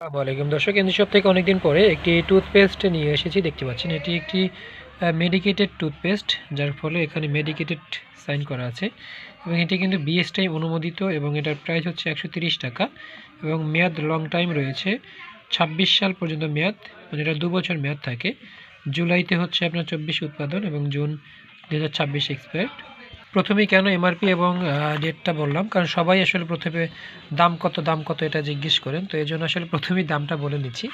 আসসালামাইকুম দর্শক ইন্দু সব থেকে অনেকদিন পরে একটি টুথপেস্ট নিয়ে এসেছি, দেখতে পাচ্ছেন। এটি একটি মেডিকেটেড টুথপেস্ট, যার ফলে এখানে মেডিকেটেড সাইন করা আছে এবং এটি কিন্তু বিএসটাই অনুমোদিত এবং এটার প্রাইস হচ্ছে একশো টাকা এবং মেয়াদ লং টাইম রয়েছে ছাব্বিশ সাল পর্যন্ত মেয়াদ মানে এটা বছর মেয়াদ থাকে। জুলাইতে হচ্ছে আপনার চব্বিশ উৎপাদন এবং জুন দু হাজার ছাব্বিশ এক্সপায়ার্ড প্রথমেই কেন এমআরপি এবং ডেটটা বললাম? কারণ সবাই আসলে প্রথমে দাম কত দাম কত এটা জিজ্ঞেস করেন। তো এই জন্য আসলে প্রথমেই দামটা বলে নিচ্ছি।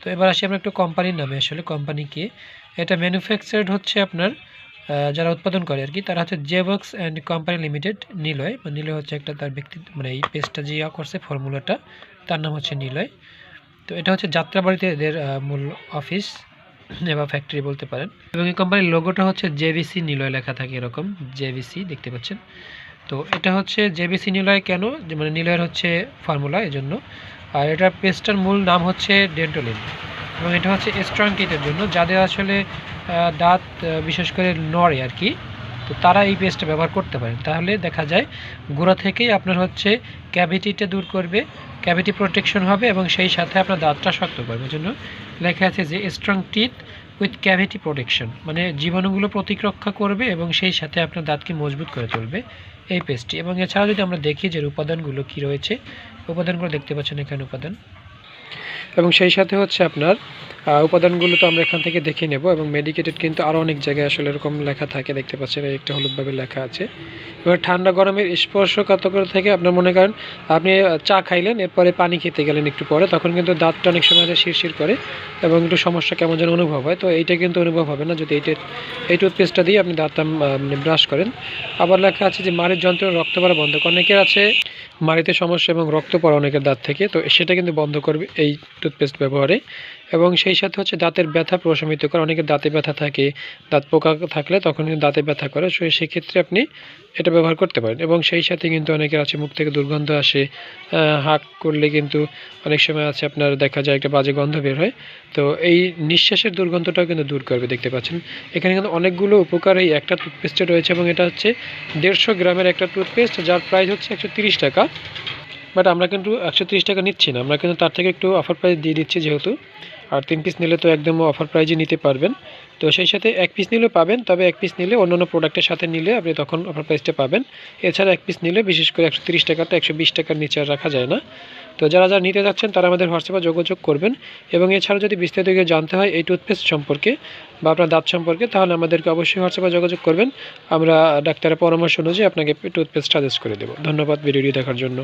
তো এবার আসি আমরা একটু কোম্পানির নামে। আসলে কোম্পানি কে? এটা ম্যানুফ্যাকচার্ড হচ্ছে আপনার যারা উৎপাদন করে আর কি, তারা হচ্ছে জেবক্স অ্যান্ড কোম্পানি লিমিটেড নিলয় বা নিলয় হচ্ছে একটা তার ব্যক্তি মানে এই পেস্টটা যে করছে ফর্মুলাটা তার নাম হচ্ছে নিলয় তো এটা হচ্ছে যাত্রাবাড়িতে এদের মূল অফিস বা ফ্যাক্টরি বলতে পারেন। এবং এই কোম্পানির লোগোটা হচ্ছে জেবিসি নিলয় লেখা থাকে এরকম জেবিসি দেখতে পাচ্ছেন। তো এটা হচ্ছে জেবিসি নিলয় কেন? মানে নিলয়ের হচ্ছে ফর্মুলা জন্য আর এটা পেস্টার মূল নাম হচ্ছে ডেন্টোলিন এবং এটা হচ্ছে স্ট্রং টিথের জন্য, যাদের আসলে দাঁত বিশেষ করে নড়ে আর কি। তো তারা এই পেস্টটা ব্যবহার করতে পারেন। তাহলে দেখা যায় গোড়া থেকেই আপনার হচ্ছে ক্যাভিটিটা দূর করবে ক্যাভিটি প্রোটেকশন হবে এবং সেই সাথে আপনার দাঁতটা শক্ত করবে। জন্য লেখা আছে যে strong teeth with cavity protection মানে জীবাণুগুলো প্রতিরক্ষা করবে এবং সেই সাথে আপনার দাঁতকে মজবুত করে তুলবে এই পেস্টটি এবং এছাড়াও যদি আমরা দেখি যে উপাদানগুলো কী রয়েছে, উপাদানগুলো দেখতে পাচ্ছেন এখানে উপাদান। এবং সেই সাথে হচ্ছে আপনার উপাদানগুলো তো আমরা এখান থেকে দেখে নেব এবং মেডিকেটেড কিন্তু আরও অনেক জায়গায় আসলে এরকম লেখা থাকে, দেখতে পাচ্ছেন, এই একটা হলুদভাবে লেখা আছে। এবার ঠান্ডা গরমের স্পর্শকাতর থেকে আপনার মনে করেন, আপনি চা খাইলেন, এরপরে পানি খেতে গেলেন একটু পরে, তখন কিন্তু দাঁতটা অনেক সময় শিরশির করে এবং একটু সমস্যা কেমন যেন অনুভব হয়। তো এইটা কিন্তু অনুভব হবে না, যদি এইটা, এই টুথপেস্টটা দিয়ে আপনি দাঁতটা মানে ব্রাশ করেন। আবার লেখা আছে যে মাড়ির যন্ত্রণা রক্ত পড়া বন্ধ। করে অনেকের আছে মাড়িতে সমস্যা এবং রক্ত পড়া অনেকের দাঁত থেকে, তো সেটা কিন্তু বন্ধ করবে, এই টুথপেস্ট ব্যবহারে এবং সেই সাথে হচ্ছে দাঁতের ব্যথা প্রশমিত করে, অনেকের দাঁতে ব্যথা থাকে, দাঁত পোকা থাকলে তখন কিন্তু দাঁতে ব্যথা করে, সো সেক্ষেত্রে আপনি এটা ব্যবহার করতে পারেন এবং সেই সাথে কিন্তু অনেকের আছে মুখ থেকে দুর্গন্ধ আসে হাঁক করলে কিন্তু অনেক সময় আছে আপনার দেখা যায় একটা বাজে গন্ধ বের হয়, তো এই নিঃশ্বাসের দুর্গন্ধটাও কিন্তু দূর করবে, দেখতে পাচ্ছেন। এখানে কিন্তু অনেকগুলো উপকার, এই একটা টুথপেস্টে রয়েছে এবং এটা হচ্ছে দেড়শো গ্রামের একটা টুথপেস্ট যার প্রাইস হচ্ছে একশো টাকা। বাট আমরা কিন্তু একশো টাকা নিচ্ছি না। আমরা কিন্তু তার থেকে একটু অফার প্রাইস দিয়ে দিচ্ছি যেহেতু। আর তিন পিস নিলে তো একদম অফার প্রাইজে নিতে পারবেন। তো সেই সাথে এক পিস নিলে পাবেন, তবে এক পিস নিলে অন্যান্য প্রোডাক্টের সাথে নিলে আপনি তখন অফার প্রাইসটা পাবেন। এছাড়া এক পিস নিলে বিশেষ করে একশো তিরিশ টাকাটা একশো বিশ টাকার নিচে রাখা যায় না। তো যারা যারা নিতে যাচ্ছেন, তারা আমাদের হোয়াটসঅ্যাপে যোগাযোগ করবেন। এবং এছাড়া যদি বিস্তারিত কিছু জানতে হয় এই টুথপেস্ট সম্পর্কে বা আপনার দাঁত সম্পর্কে, তাহলে আমাদেরকে অবশ্যই হোয়াটসঅ্যাপে যোগাযোগ করবেন। আমরা ডাক্তারের পরামর্শ অনুযায়ী আপনাকে টুথপেস্ট সাজেস্ট করে দেবো। ধন্যবাদ ভিডিওটি দেখার জন্য।